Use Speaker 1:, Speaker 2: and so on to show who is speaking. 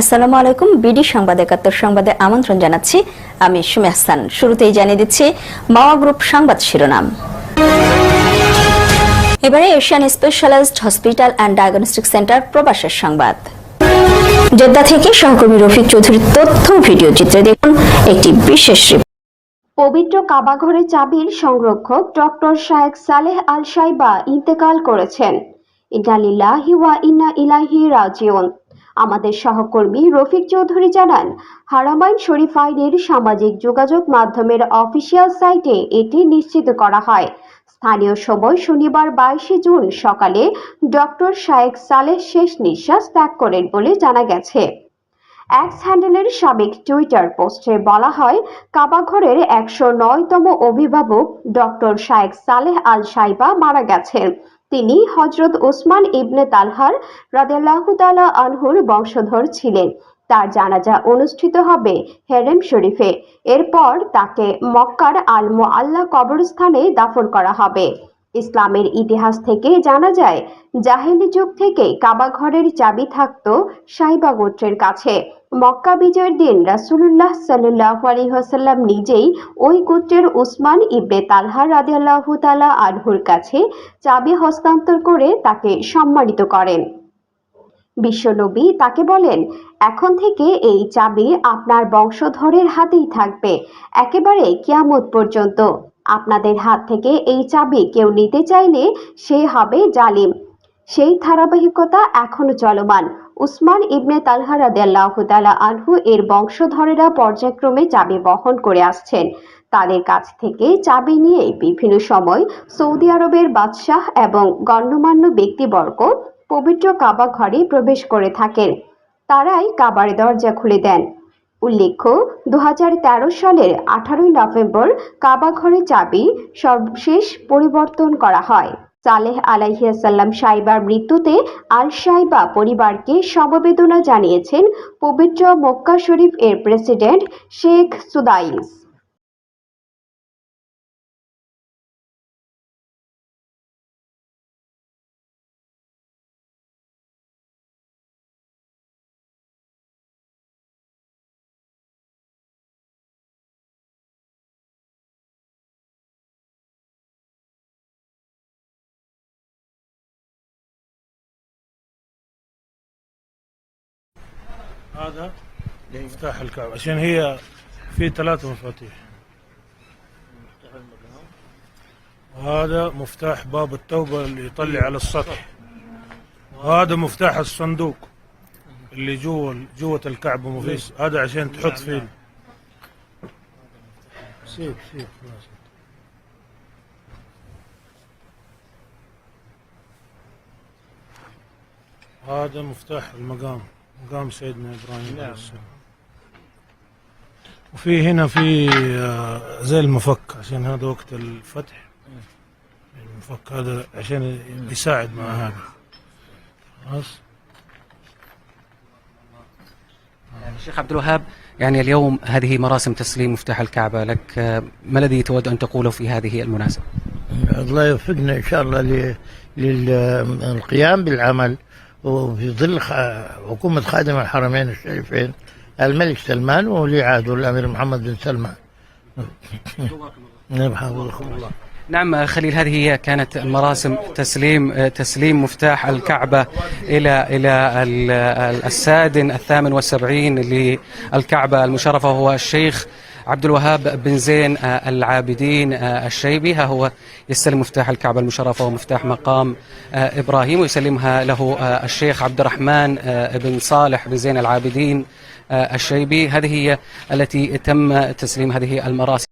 Speaker 1: আসসালামু আলাইকুম, বিডি সংবাদ একাত্তর সংবাদে আমন্ত্রণ জানাচ্ছি। আমি সুমি হাসান। শুরুতেই জানিয়ে দিচ্ছি, মাওয়া গ্রুপ সংবাদ শিরোনাম। এবারে Asian specialised hospital and diagnostic centre প্রবাসের সংবাদ। জেদ্দা থেকে সহকর্মী রফিক চৌধুরীর তথ্য ভিডিও চিত্রে দেখুন একটি বিশেষ রিপোর্ট
Speaker 2: পবিত্র কাবাঘরের চাবির সংরক্ষক ডক্টর শায়েক সালেহ আল সাইবা ইন্তেকাল করেছেন। ইন্নালিল্লাহি ওয়া ইন্না ইলাইহি রাজিউন। আমাদের সহকর্মী রফিক চৌধুরী জানান, হারামাইন শরীফ আইনের সামাজিক যোগাযোগ মাধ্যমের অফিসিয়াল সাইটে এটি নিশ্চিত করা হয়। স্থানীয় সময় শনিবার বাইশে জুন সকালে ডক্টর শায়েক সালেহ শেষ নিঃশ্বাস ত্যাগ করেন বলে জানা গেছে। এক্স হ্যান্ডেলের সাবেক টুইটার পোস্টে বলা হয়, কাবাঘরের একশো নয়তম অভিভাবক ডক্টর শায়েক সালেহ আল সাইবা মারা গেছেন। তিনি হজরত ওসমান ইবনে তালহার রাদিয়াল্লাহু তাআলা আনহুর বংশধর ছিলেন। তার জানাজা অনুষ্ঠিত হবে হেরেম শরীফে। এরপর তাকে মক্কার আল আল্লাহ কবরস্থানে দাফন করা হবে। ইসলামের ইতিহাস থেকে জানা যায়, জাহেলি যুগ থেকে কাবাঘরের চাবি থাকত সাইবা গোত্রের কাছে। মক্কা বিজয়ের দিন রাসূলুল্লাহ সাল্লাল্লাহু আলাইহি ওয়াসাল্লাম নিজেই ওই গোত্রের উসমান ইবনে তালহা রাদিয়াল্লাহু তাআলা আনহুর কাছে চাবি হস্তান্তর করে তাকে সম্মানিত করেন। বিশ্বনবী তাকে বলেন, এখন থেকে এই চাবি আপনার বংশধরের হাতেই থাকবে। একেবারে কিয়ামত পর্যন্ত আপনাদের হাত থেকে এই চাবি কেউ নিতে চাইলে সে হবে জালিম। সেই ধারাবাহিকতা এখনও চলমান। উসমান ইবনে তালহা রাদিয়াল্লাহু আনহু এর বংশধরেরা পর্যায়ক্রমে চাবি বহন করে আসছেন। তাদের কাছ থেকে চাবি নিয়ে বিভিন্ন সময় সৌদি আরবের বাদশাহ এবং গণ্যমান্য ব্যক্তিবর্গ পবিত্র কাবা ঘরে প্রবেশ করে থাকেন। তারাই কাবার দরজা খুলে দেন। উল্লেখ্য দু হাজার তেরো সালের আঠারোই নভেম্বর কাবা ঘরে চাবি সর্বশেষ পরিবর্তন করা হয়। সালেহ আলাইহিয়াসাল্লাম সাইবার মৃত্যুতে আল সাইবা পরিবারকে সমবেদনা জানিয়েছেন পবিত্র মক্কা শরীফ এর প্রেসিডেন্ট শেখ সুদাইস।
Speaker 3: هذا مفتاح الكعبة. عشان هي في ثلاثة مفاتيح. وهذا مفتاح باب التوبة اللي يطلع على السطح. وهذا مفتاح الصندوق اللي جوا جوة الكعبة مفيش هذا عشان تحط فيه سيب سيب خلاص. هذا مفتاح المقام. مقام سيدنا إبراهيم عليه السلام. وفي هنا في آه، زي المفك عشان هذا وقت الفتح. المفك هذا عشان يساعد مع هذا. خلاص؟
Speaker 4: شيخ عبد الوهاب يعني اليوم هذه مراسم تسليم مفتاح الكعبة لك آه، ما الذي تود أن تقوله في هذه المناسبة؟
Speaker 5: الله يوفقنا إن شاء الله للقيام بالعمل. وفي ظل حكومة خادم الحرمين الشريفين الملك سلمان وولي عهده الأمير محمد بن سلمان. نعم حفظكم الله.
Speaker 4: نعم خليل هذه كانت مراسم تسليم تسليم مفتاح الكعبة إلى إلى ال- ال- السادن الثامن والسبعين للكعبة المشرفة وهو الشيخ عبد الوهاب بن زين آه، العابدين آه، الشيبي. ها هو يستلم مفتاح الكعبة المشرفة ومفتاح مقام آه، إبراهيم ويسلمها له الشيخ عبد الرحمن بن صالح بن زين العابدين الشيبي. هذه هي التي تم تسليم هذه المراسم.